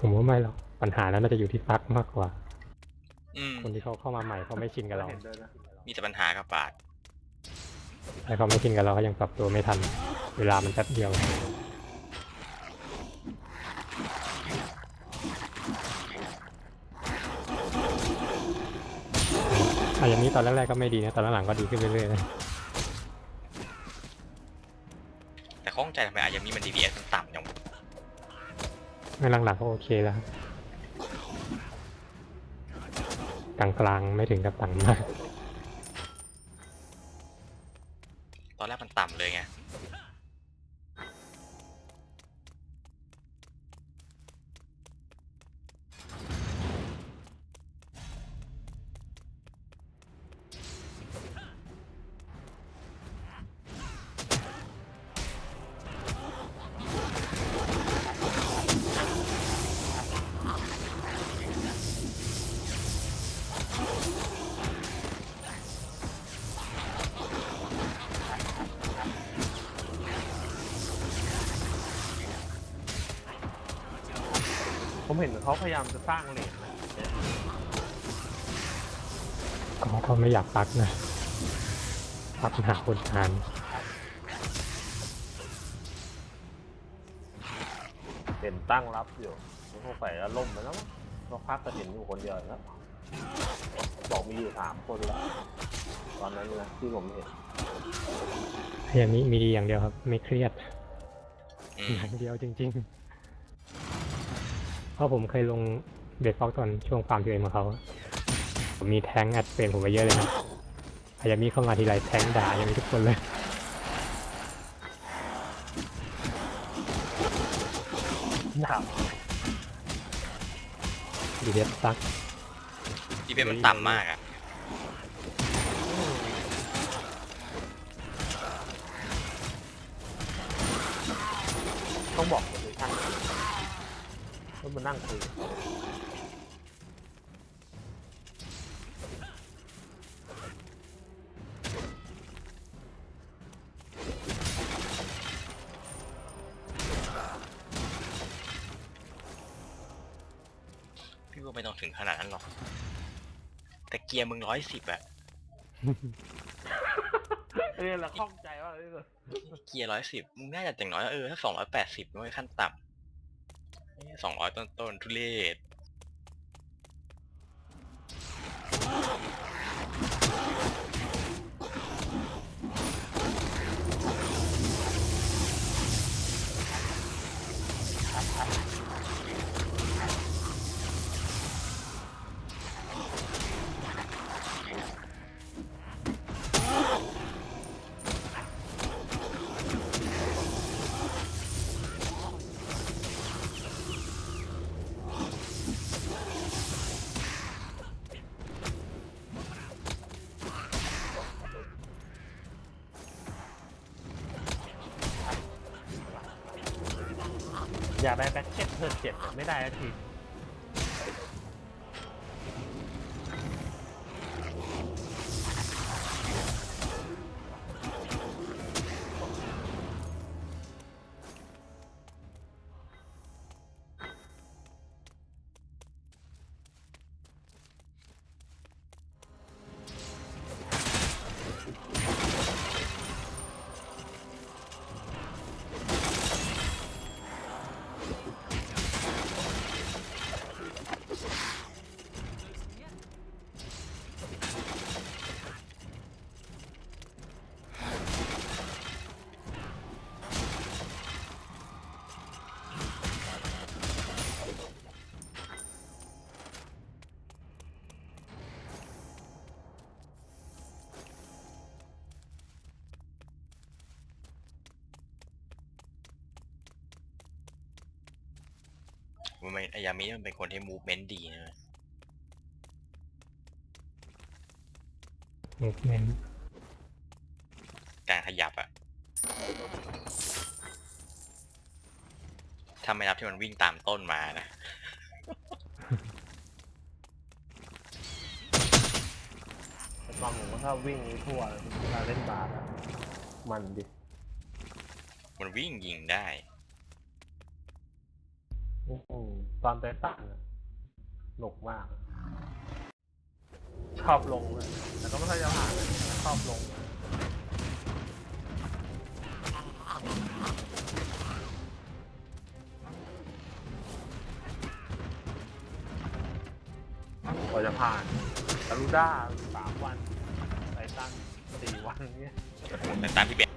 ผมว่าไม่หรอกปัญหานั้นน่าจะอยู่ที่ตักมากกว่า อืมคนที่เขาเข้ามาใหม่เขาไม่ชินกับเราเห็นด้วยนะมีแต่ปัญหากับปาดถ้าเขาไม่ชินกับเราเขายังปรับตัวไม่ทัน เวลามันแป๊บเดียวอะอย่างนี้ตอนแรกๆก็ไม่ดีนะตอนหลังๆก็ดีขึ้นเรื่อยๆนะแต่ข้องใจทำไมอายังมีมัน DPS มันต่ำอย่าง ไม่หลังๆก็โอเคแล้วครับกลางๆไม่ถึงกับต่ำมาก ผมเห็นเขาพยายามจะสร้างเลนนะก็ก็ไม่อยากตักนะตักหาคนทานเห็นตั้งรับอยู่แล้วพวกใส่ล่มไปแล้วมั้งก็พักก็เห็นอยู่คนเดียวแล้วบอกมีอยู่สามคนแล้วตอนนั้นนะที่ผมเห็นอย่างนี้มีดีอย่างเดียวครับ ไม่เครียด อือมย่างเดียวจริงๆเพ ราะผมเคยลงเดดฟอกตอนช่วงฟาร์มทีเอ็มของเขา ผมมีแท้งแอดเฟรมผมไปเยอะเลยนะอายามีเข้ามาทีไรแท้งด่าอย่างนี้ทุกคนเลยหนาวดีเดสซัก DPS มันต่ำมากอะต้องบอกเลยท่าน ว่ามันนั่งคุยพี่ว่าไม่ต้องถึงขนาดนั้นหรอก แต่เกียร์มึงร้อยสิบอะเออเราข้องใจว่าเออเกียร์ร้อยสิบมึงน่าจะอย่างน้อยเออถ้าสองร้อยแปดสิบไม่ขั้นต่ำ สองร้อยต้นต้นทุเรศ อย่าไปแบ็คเก็ตเพิ่มเจ็บไม่ได้ที มันไม่อายามิมันเป็นคนที่มูฟเมนต์ดีนะมูฟเมนต์การขยับอะถ้าไม่นับที่มันวิ่งตามต้นมานะ แต่ตอนผมว่าถ้าวิ่งทั่วเวลาเล่นบาสอะมันดิ มันวิ่งยิงได้ อืมตอนไตตันอะหนกมาก ชอบลงเลยแต่ก็ไม่ค่อยจะผ่านชอบลงกว่าจะผ่านกาลูด้าสามวันไททันสี่วันเนี่ยแต่ตามที่เบน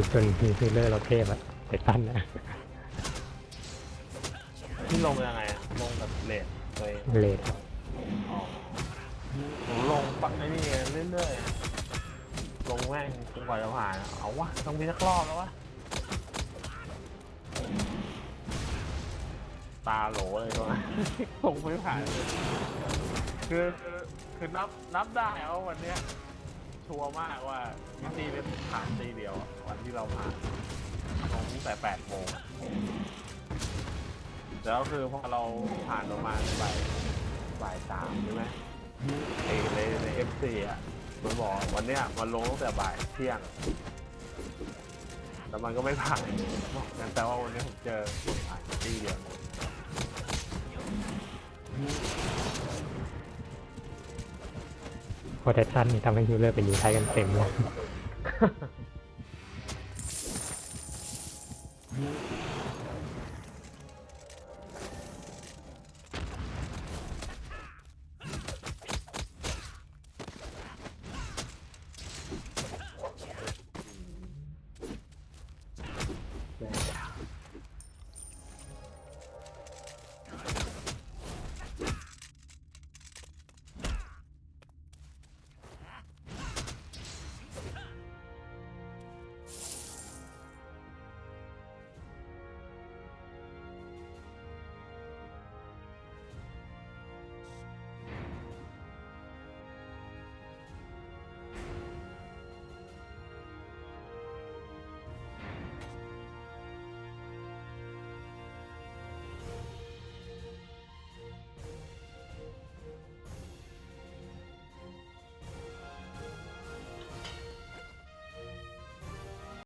ฝึกจนมีฟิลเลอร์เราเทพอะเด็ดตั้นนะที่ลงยังไงอะลงแบบเลทตัวเองเลดอ๋อผมลงปักไอ้นี่เรื่อยๆ ลงแม่งจนกว่าจะผ่านอะเอาวะต้องมีสักรอบแล้ววะ ตาโหลเลยตัวนั้นลงไม่ผ่านเลยคือคือคือนับนับได้ว่าวันเนี้ย ชัวร์มากว่ามิตีเป็นผ่านตีเดียวอะวันที่เราผ่านลงตั้งแต่แปดโมงแล้วคือพอเราผ่านประมาณบ่ายบ่ายสามใช่ไหมไอในในเอฟซีอะมันบอกวันเนี้ยมันลงตั้งแต่บ่ายเที่ยงแต่มันก็ไม่ผ่านบอกงั้นแต่ว่าวันนี้ผมเจอผ่านตีเดียว พอเดตชันนี่ทำให้ฟิลเลอร์เป็นยูไทยกันเต็มเลย